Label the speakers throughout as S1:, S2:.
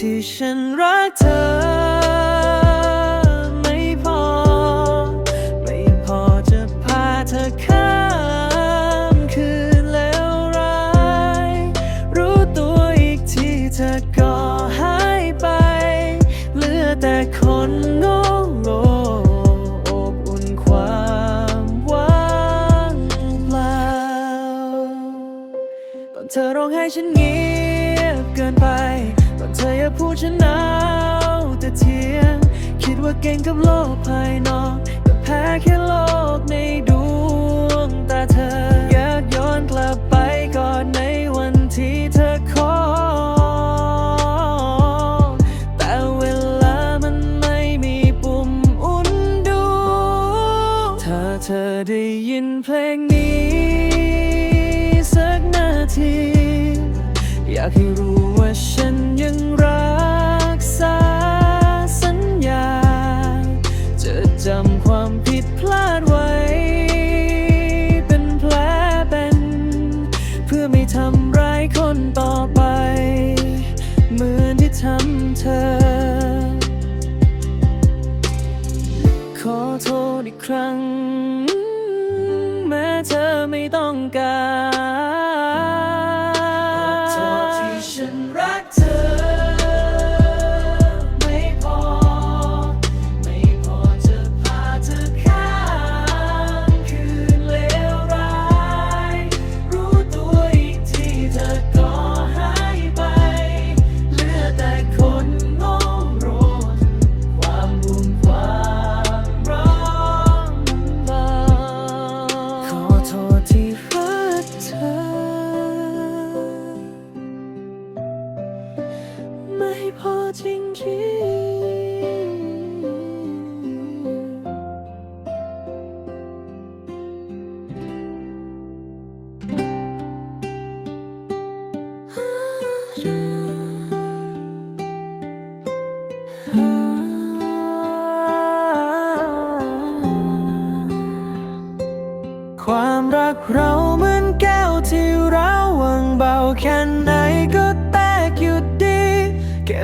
S1: ที่ฉันรักเธอ ไม่พอ ไม่พอจะพาเธอข้ามคืนแล้วร้าย รู้ตัวอีกทีเธอก็หายไป เหลือแต่คนโง่โง่อบอุ่นความว่างเปล่าตอนเธอร้องไห้ฉันเงี ว่าเก่งกับโลกภายนอกแต่แพ้แค่โลกในดวง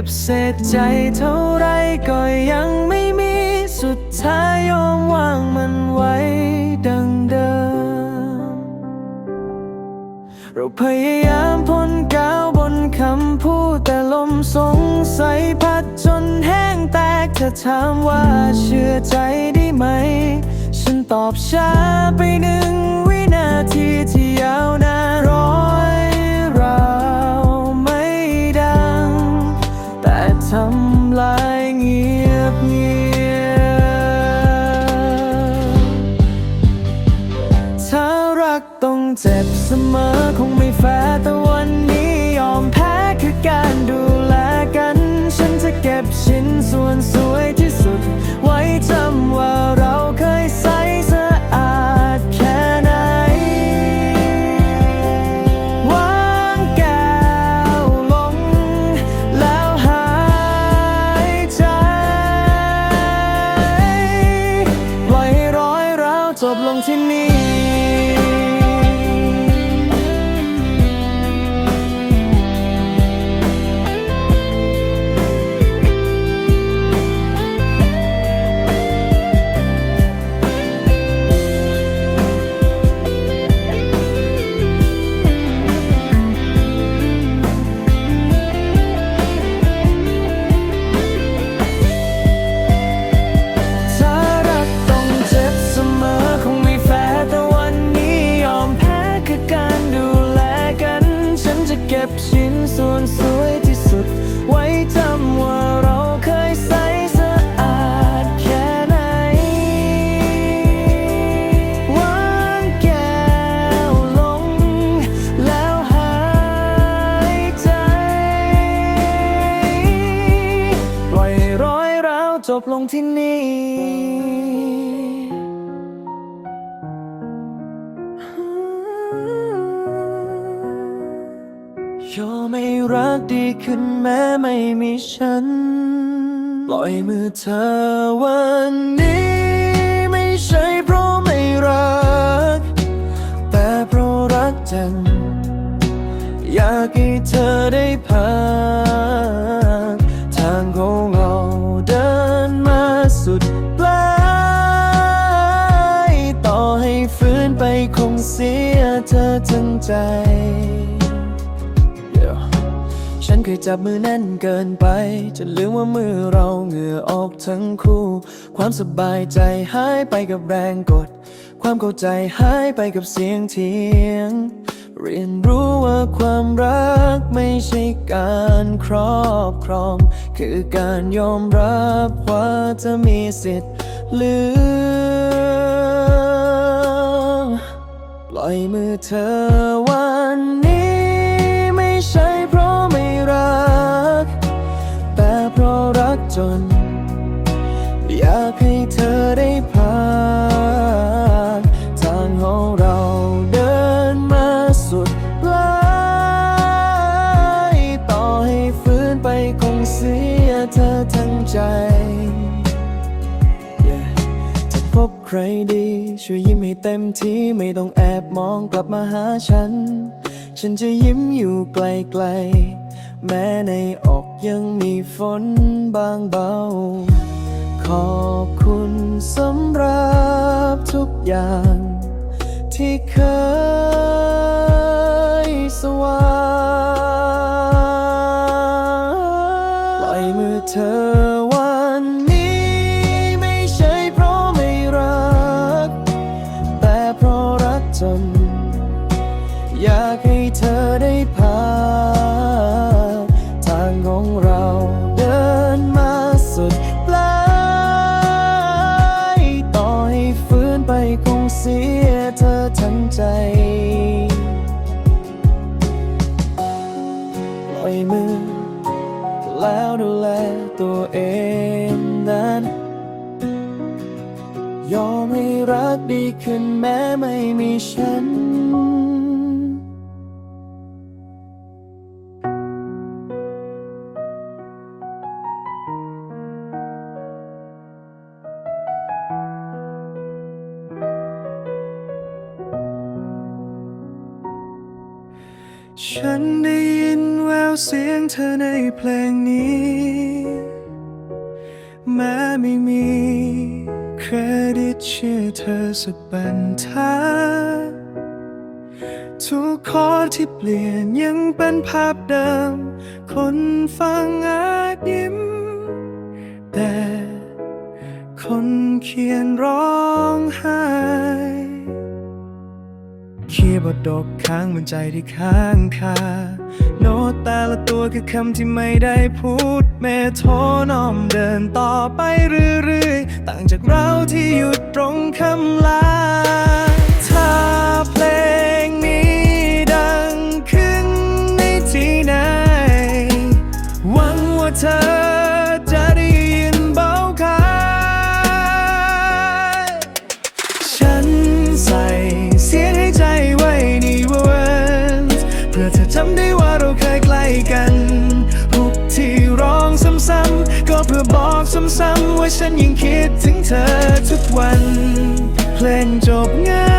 S1: บเศษใจเท่าไรก็ยังไม่มีสุดท้ายยอมวางมันไว้ดังเดิม เราพยายามพ่นกาวบนคำพูดแต่ลมสงสัยพัดจนแห้งแตกเธอถามว่าเชื่อใจได้ไหม ฉันตอบช้าไปหนึ่งวินาทีที่ยาวนานร้อย ทำลายเงียบเงียบถ้ารักต้องเจ็บเสมอ จบลงที่นี่ยอมไม่รักดีขึ้นแม้ไม่มีฉัน ปล่อยมือเธอวันนี้ ไม่ใช่เพราะไม่รัก แต่เพราะรักจัง อยากให้เธอได้ผ่าน Yeah ฉันเคยจับมือแน่นเกินไปจนลืมว่ามือเราเหงื่อออกทั้งคู่ ความสบายใจหายไปกับแรงกด ความเข้าใจหายไปกับเสียงเทียง เรียนรู้ว่าความรักไม่ใช่การครอบครอง คือการยอมรับว่าจะมีสิทธิ์เลือก ล่อยมือเธอวันนี้ ไม่ใช่เพราะไม่รัก แต่เพราะรักจน ช่วยยิ้มให้เต็มที่ไม่ต้องแอบมองกลับมาหาฉัน ฉันจะยิ้มอยู่ไกลๆ แม้ในอกยังมีฝนบางเบา ขอบคุณสำหรับทุกอย่าง ที่เคยสว่างปล่อยมือเธอ ขึ้นแม้ไม่มีฉัน ฉันได้ยินแววเสียงเธอในเพลงนี้ แม้ไม่มี เครดิตชื่อเธอสักบรรทัดทุกคอที่เปลี่ยนยังเป็นภาพเดิม คนฟังอาจยิ้ม เขียบอดกค้างบนใจที่ค้างคาโน้ตแต่ละตัวคือคำที่ไม่ได้พูด เมโทรนอมเดินต่อไปเรื่อยๆ ต่างจากเราที่หยุดตรงคำลาถ้าเพลง ฉันยังคิดถึงเธอทุกวัน เพลงจบง่าย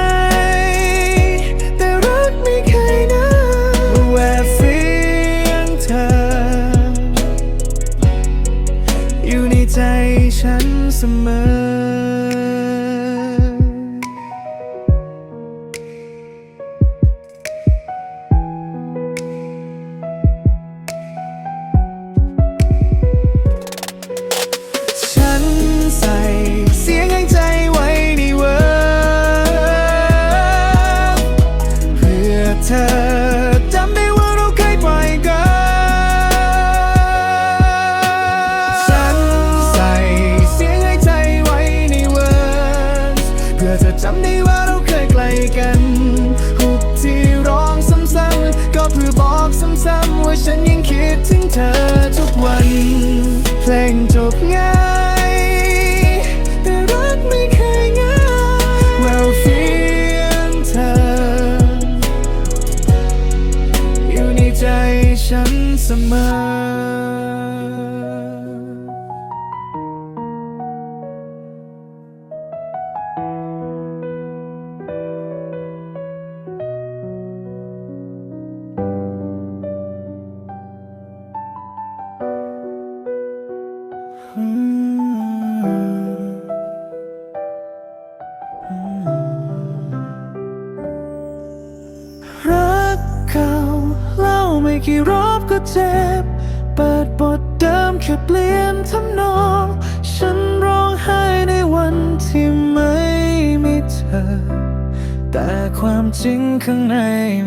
S1: ความจริงข้างใน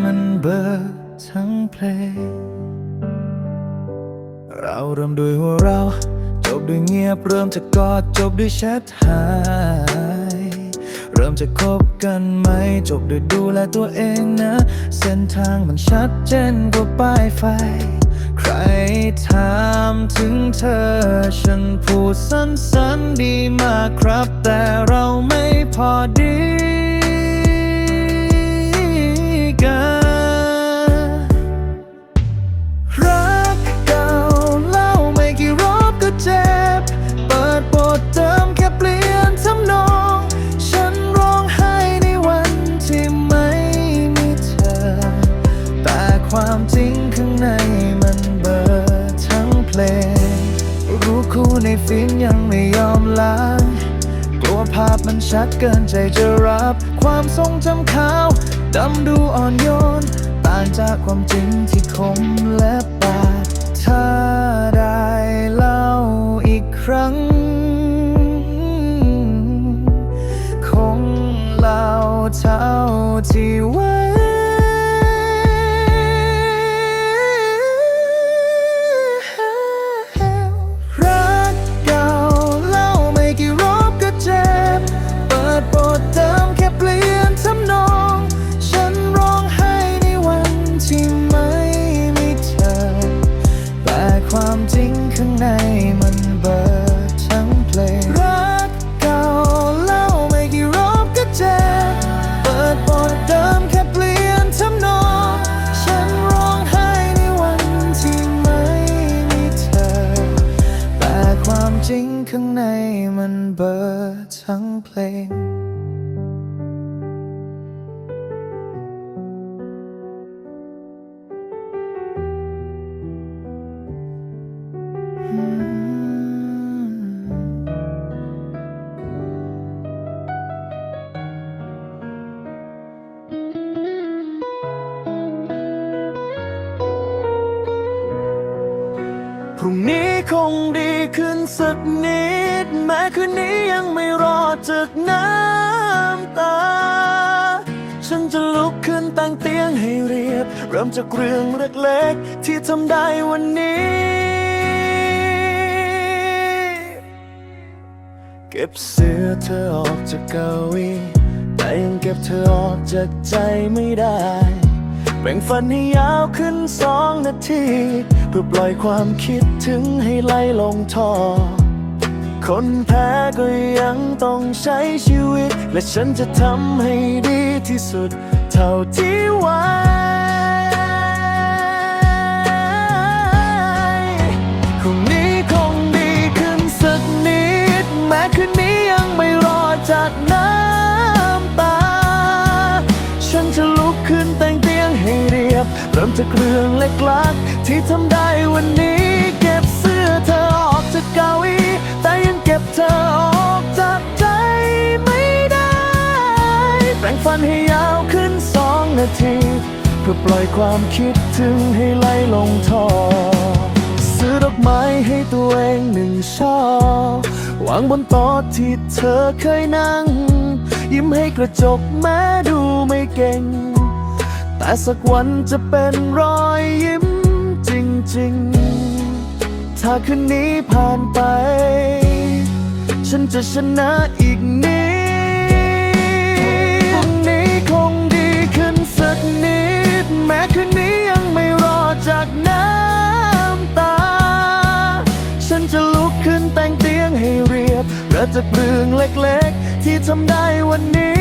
S1: มันเบิดทั้งเพลง เราเริ่มด้วยหัวเรา จบด้วยเงียบเริ่มจากกอดจบด้วยแชทหาย เริ่มจะคบกันไหม จบด้วยดูแลตัวเองนะ เส้นทางมันชัดเจนกว่าป้ายไฟ ใครถามถึงเธอ ฉันพูดสั้นๆดีมากครับ แต่เราไม่พอดี คู่ในฟิล์มยังไม่ยอมล้างกลัวภาพมันชัดเกินใจจะรับ ความทรงจำขาวดำดูอ่อนโยน ต่างจากความจริงที่คมและบาดถ้าได้เล่าอีกครั้ง คงเล่าเท่าที่วรั ข้างในมันเบิดทั้งเพลง พรุ่งนี้คงดีขึ้นสักนิด แม้คืนนี้ยังไม่รอดจากน้ำตา ฉันจะลุกขึ้นตั้งเตียงให้เรียบ เริ่มจากเรื่องเล็กๆที่ทำได้วันนี้ เก็บเสื้อเธอออกจากเก้าอี้แต่ยังเก็บเธอออกจากใจไม่ได้ แบ่งฟันให้ยาวขึ้นสองนาที เพื่อปล่อยความคิดถึงให้ไหลลงท่อ คนแพ้ก็ยังต้องใช้ชีวิต และฉันจะทำให้ดีที่สุด เท่าที่ไหวคงนี้คงดีขึ้นสักนิด แม้คืนนี้ยังไม่รอจากน้ำ มจากเรื่องเล็กๆที่ทำได้วันนี้ เก็บเสื้อเธอออกจากเก้าอี้แต่ยังเก็บเธอออกจากใจไม่ได้ แปรงฟันให้ยาวขึ้นสองนาที เพื่อปล่อยความคิดถึงให้ไหลลงท่อซื้อดอกไม้ให้ตัวเองหนึ่งช่อวางบนโต๊ะที่เธอเคยนั่ง ยิ้มให้กระจกแม้ดูไม่เก่ง แต่สักวันจะเป็นรอยยิ้มจริงๆ ถ้าคืนนี้ผ่านไป ฉันจะชนะอีกนิดพรุ่งนี้คงดีขึ้นสักนิด แม้คืนนี้ยังไม่รอจากน้ำตา ฉันจะลุกขึ้นแต่งเตียงให้เรียบเริ่มจากเรื่องเล็กๆ ที่ทำได้วันนี้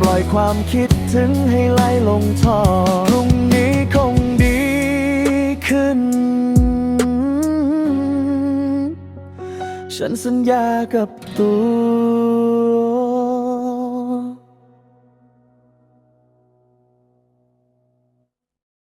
S1: ปล่อยความคิดถึงให้ไหลลงท่อพรุ่งนี้คงดีขึ้น ฉันสัญญากับตัว